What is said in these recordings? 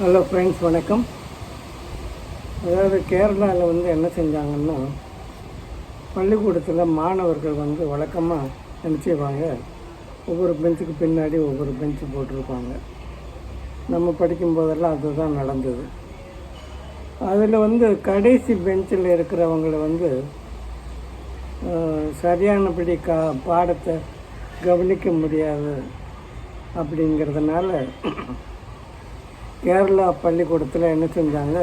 Hello friends வணக்கம். அதாவது கேரளாவில் வந்து என்ன செஞ்சாங்கன்னா பள்ளிக்கூடத்தில் மாணவர்கள் வந்து வழக்கமாக நினச்சிடுவாங்க ஒவ்வொரு பெஞ்சுக்கு பின்னாடி ஒவ்வொரு பெஞ்சு போட்டிருப்பாங்க. நம்ம படிக்கும்போதெல்லாம் அதுதான் நடந்தது. அதில் வந்து கடைசி பெஞ்சில் இருக்கிறவங்களை வந்து சரியானபடி கா பாடத்தை கவனிக்க முடியாது அப்படிங்கிறதுனால கேரளா பள்ளிக்கூடத்தில் என்ன செஞ்சாங்க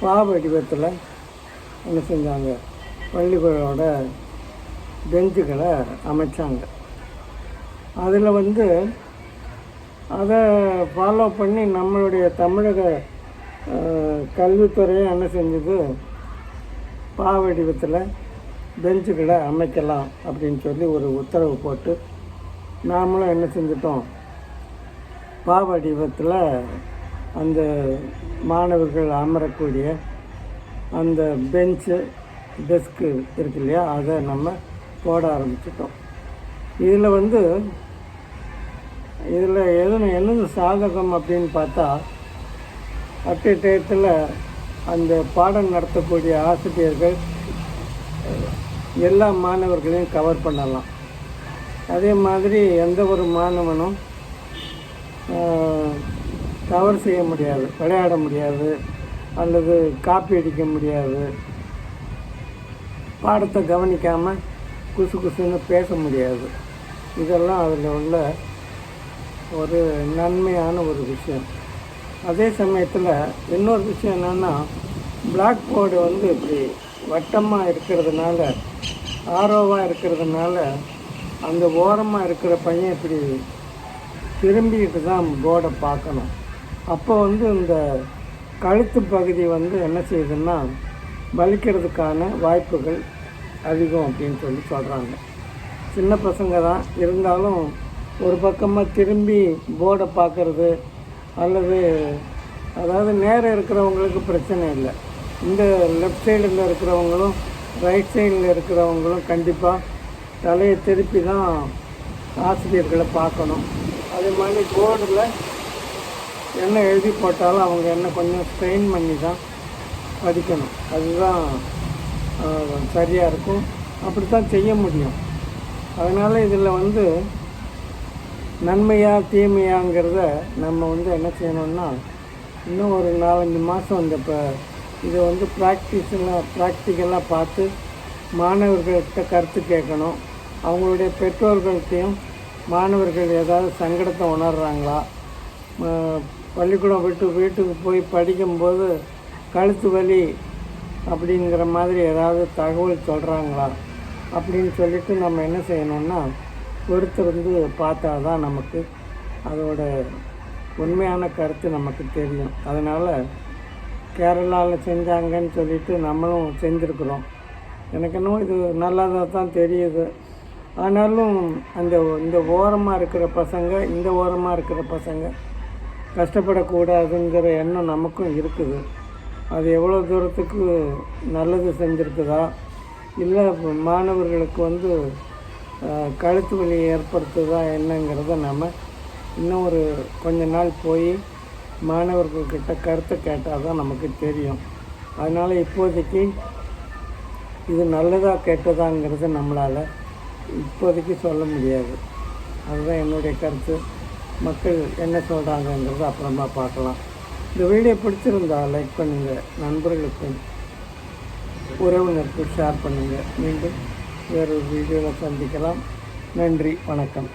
பா வடிவத்தில் என்ன செஞ்சாங்க பள்ளிக்கூடோட பெஞ்சுகளை அமைச்சாங்க. அதில் வந்து அதை ஃபாலோ பண்ணி நம்மளுடைய தமிழக கல்வித்துறையை என்ன செஞ்சது பாவடிவத்தில் பெஞ்சுகளை அமைக்கலாம் அப்படின்னு சொல்லி ஒரு உத்தரவு போட்டு நாமளும் என்ன செஞ்சிட்டோம் பாவடிவத்தில் அந்த மாணவர்கள் அமரக்கூடிய அந்த பெஞ்சு டெஸ்க்கு இருக்கு இல்லையா அதை நம்ம போட ஆரம்பிச்சிட்டோம். இதில் வந்து இதில் எதுன்னு என்னது சாதகம் அப்படின்னு பார்த்தா அட்டை டயத்தில் அந்த பாடம் நடத்தக்கூடிய ஆசிரியர்கள் எல்லா மாணவர்களையும் கவர் பண்ணலாம். அதே மாதிரி எந்த ஒரு மாணவனும் தவறு செய்ய முடியாது விளையாட முடியாது அல்லது காப்பி அடிக்க முடியாது. பாடத்தை கவனிக்காமல் குசு குசுன்னு பேச முடியாது. இதெல்லாம் அதில் உள்ள ஒரு நன்மையான ஒரு விஷயம். அதே சமயத்தில் இன்னொரு விஷயம் என்னென்னா பிளாக் போர்டு வந்து இப்படி வட்டமாக இருக்கிறதுனால ஆரோவாக இருக்கிறதுனால அந்த ஓரமாக இருக்கிற பையன் இப்படி திரும்பிக்கிட்டு தான் போர்டை பார்க்கணும். அப்போ வந்து இந்த கழுத்து பகுதி வந்து என்ன செய்யுதுன்னா வலிக்கிறதுக்கான வாய்ப்புகள் அதிகம் அப்படின்னு சொல்லி சொல்கிறாங்க சின்ன பசங்க தான். இருந்தாலும் ஒரு பக்கமாக திரும்பி போர்டை பார்க்குறது அல்லது அதாவது நேரம் இருக்கிறவங்களுக்கு பிரச்சனை இல்லை. இந்த லெஃப்ட் சைடில் இருக்கிறவங்களும் ரைட் சைடில் இருக்கிறவங்களும் கண்டிப்பாக தலையை திருப்பி தான் ஆசிரியர்களை பார்க்கணும். அதே மாதிரி போர்டில் என்ன எழுதி போட்டாலும் அவங்க என்ன கொஞ்சம் ஸ்ட்ரெயின் பண்ணி தான் படிக்கணும் அதுதான் சரியாக இருக்கும். அப்படி தான் செய்ய முடியும். அதனால் இதில் வந்து நன்மையாக தீமையாங்கிறத நம்ம வந்து என்ன செய்யணும்னா இன்னும் ஒரு நாலஞ்சு மாதம் இந்த இப்போ இதை வந்து ப்ராக்டிஸ்லாம் ப்ராக்டிக்கலாக பார்த்து மாணவர்கள்கிட்ட கருத்து கேட்கணும். அவங்களுடைய பெற்றோர்கள்ட்டையும் மாணவர்கள் ஏதாவது சங்கடத்தை உணர்கிறாங்களா பள்ளிக்கூடம் விட்டு வீட்டுக்கு போய் படிக்கும்போது கழுத்து வலி அப்படிங்கிற மாதிரி ஏதாவது தகவல் சொல்கிறாங்களா அப்படின்னு சொல்லிட்டு நம்ம என்ன செய்யணும்னா பொறுத்திருந்து பார்த்தா தான் நமக்கு அதோட உண்மையான கருத்து நமக்கு தெரியும். அதனால் கேரளாவில் செஞ்சாங்கன்னு சொல்லிட்டு நம்மளும் செஞ்சுருக்குறோம். எனக்கு என்னவோ இது நல்லதாக தான் தெரியுது. ஆனாலும் அந்த இந்த ஓரமாக இருக்கிற பசங்க இந்த ஓரமாக இருக்கிற பசங்க கஷ்டப்படக்கூடாதுங்கிற எண்ணம் நமக்கும் இருக்குது. அது எவ்வளோ தூரத்துக்கு நல்லது செஞ்சுருக்குதா? இல்லை மாணவர்களுக்கு வந்து கழுத்து வலி ஏற்படுத்துதா என்னங்கிறத நம்ம இன்னும் ஒரு கொஞ்ச நாள் போய் மாணவர்கள்கிட்ட கருத்தை கேட்டால் தான் நமக்கு தெரியும். அதனால் இப்போதைக்கு இது நல்லதா கெட்டதாங்கிறது நம்மளால் இப்போதைக்கு சொல்ல முடியாது. அதுதான் என்னுடைய கருத்து. மக்கள் என்ன சொல்கிறாங்கங்கிறத அப்புறமா பார்க்கலாம். இந்த வீடியோ பிடிச்சிருந்தா லைக் பண்ணுங்கள் நண்பர்களுக்கும் உறவினருக்கு ஷேர் பண்ணுங்கள் மீண்டும் வேறொரு வீடியோவில் சந்திக்கலாம். நன்றி வணக்கம்.